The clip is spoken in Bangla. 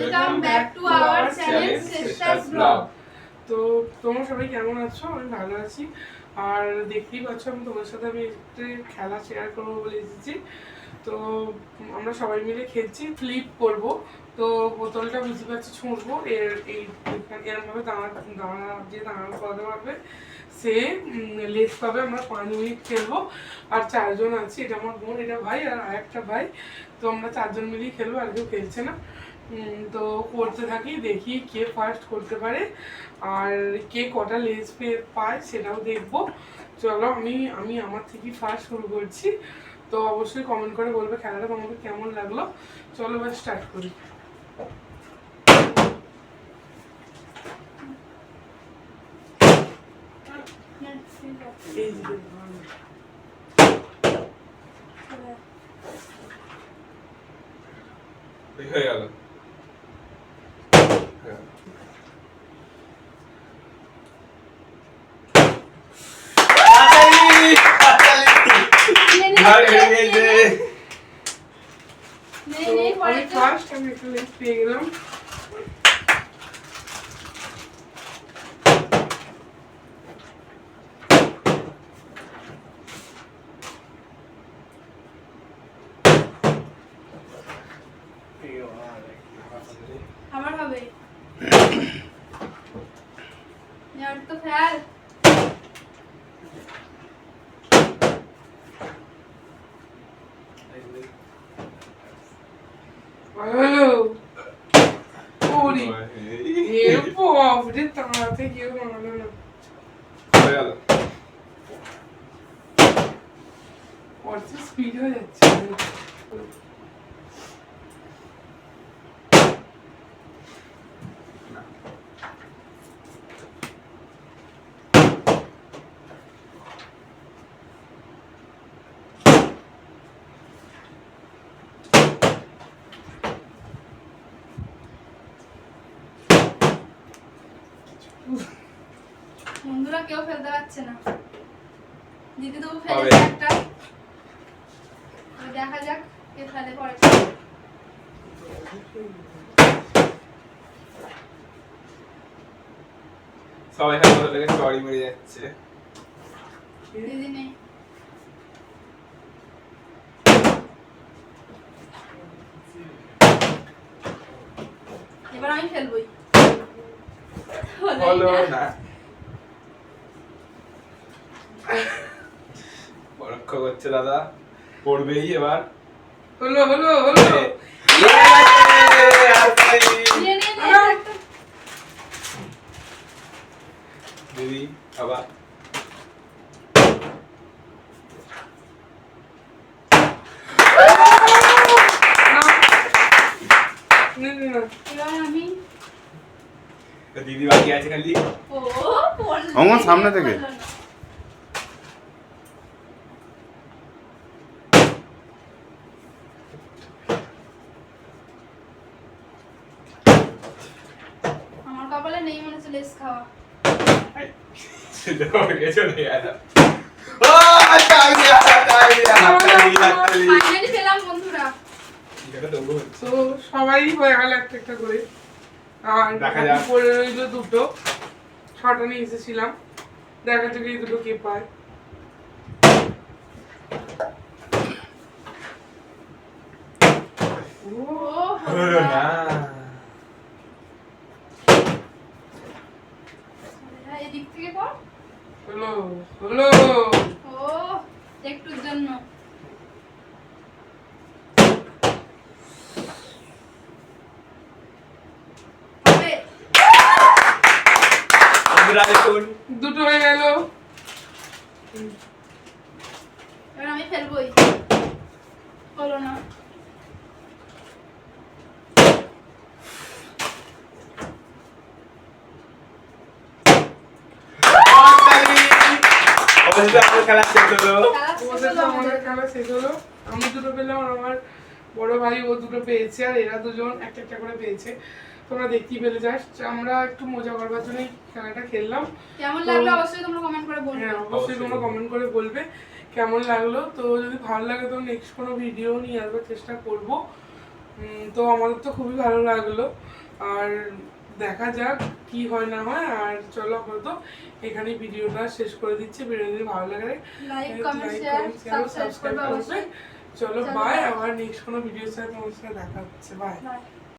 Welcome back to our channel sisters blog তো তোমরা সবাই কেমন আছো? আমি ভালো আছি। আর দেখতেই পাচ্ছ আমি তোমার সাথে আমি একটু খেলা শেয়ার করব বলে এসেছি। তো আমরা সবাই মিলে খেলছি ফ্লিপ করব। তো বোতলটা বুঝতে পারছি ছুঁড়বো। এর এই এরমভাবে দাঁড়া দাঁড়া যে দাঁড়ানো করাতে পারবে সে লেস পাবে। আমরা পাঁচ মিনিট খেলব। আর চারজন আছি এটা আমার বোন এটা ভাই আর আরেকটা ভাই। তো আমরা চারজন মিলেই খেলব আর কেউ খেলছে না। তো করতে থাকি দেখি কে ফার্স্ট করতে পারে আর কে কটা লেজ পেয়ে সেটাও দেখব। চলো আমি আমি আমার থেকেই ফার্স্ট শুরু করছি। তো অবশ্যই কমেন্ট করে বলবে খেলাটা তোমাকে কেমন লাগল। চলো এবার স্টার্ট করি। দেখো, গেল। তো আমি ফার্স্ট আমি একটা লেজ পেয়ে গেলাম আমার হবে আর তো ফেল হ্যালো ওরে এর বাপরে তাড়াতে কেউ মানালো না হয়ে গেল কত স্পিড বন্ধুরা কেউ ফেলতে পারছে না। দিদি তবু। ফেলেছে একটা। দেখা যাক কে ফেলে পরে। সবাই হাতে লেগে চড়ি মেরে যাচ্ছে। দিদি নেই। এবার আমি ফেলবই। হলো না। পরোক্ষ করছে দাদা। পড়বেই এবার। হলো হলো হলো। দিদি আবার। না না না। এবার আমি দিদি বাকি আছে খালি। ও সামনে থেকে। কপালে নেই মনে হচ্ছে লেস খাওয়া। সবাই হয়ে গেল একটা একটা করে। আর পড়ে রইল দুটো। ছটা নিয়ে এসেছিলাম। দেখা যাক এই দুটো কে পায়। ও, ও না হ্যাঁ, এদিক থেকে কর হলো হলো ও একটুর জন্য। হবে। বন্ধুরা দেখুন দুটো হয়ে গেল। এবার আমি ফেলবই। হলো না অবশ্যই আমাদের খেলা শেষ হলো। ওদের তো আমাদের আমাদের। খেলা শেষ হলো। আমি দুটো পেলাম আর আমার বড় ভাই ও দুটো পেয়েছে আর এরা দুজন একটা একটা করে পেয়েছে। তোমরা দেখতেই পেলে জাস্ট। আমরা একটু মজা করবার জন্য খেলাটা খেললাম। কেমন লাগল? অবশ্যই তোমরা কমেন্ট করে বলবে। হ্যাঁ অবশ্যই অবশ্যই। তোমরা কমেন্ট করে বলবে কেমন লাগল। তো যদি ভালো লাগে তো নেক্সট কোনো ভিডিও নিয়ে আসবার চেষ্টা করব। তো আমাদের তো খুবই ভালো লাগল। আর দেখা যাক কি হয় না হয় আর চলো আপাতত এখানে ভিডিওটা শেষ করে দিচ্ছি। ভিডিও যদি ভালো লাগে লাইক কমেন্ট শেয়ার সাবস্ক্রাইব করবে চলো বাই আমার আবার নেক্সট কোনো ভিডিও সাথে তোমার সাথে দেখা হচ্ছে। বাই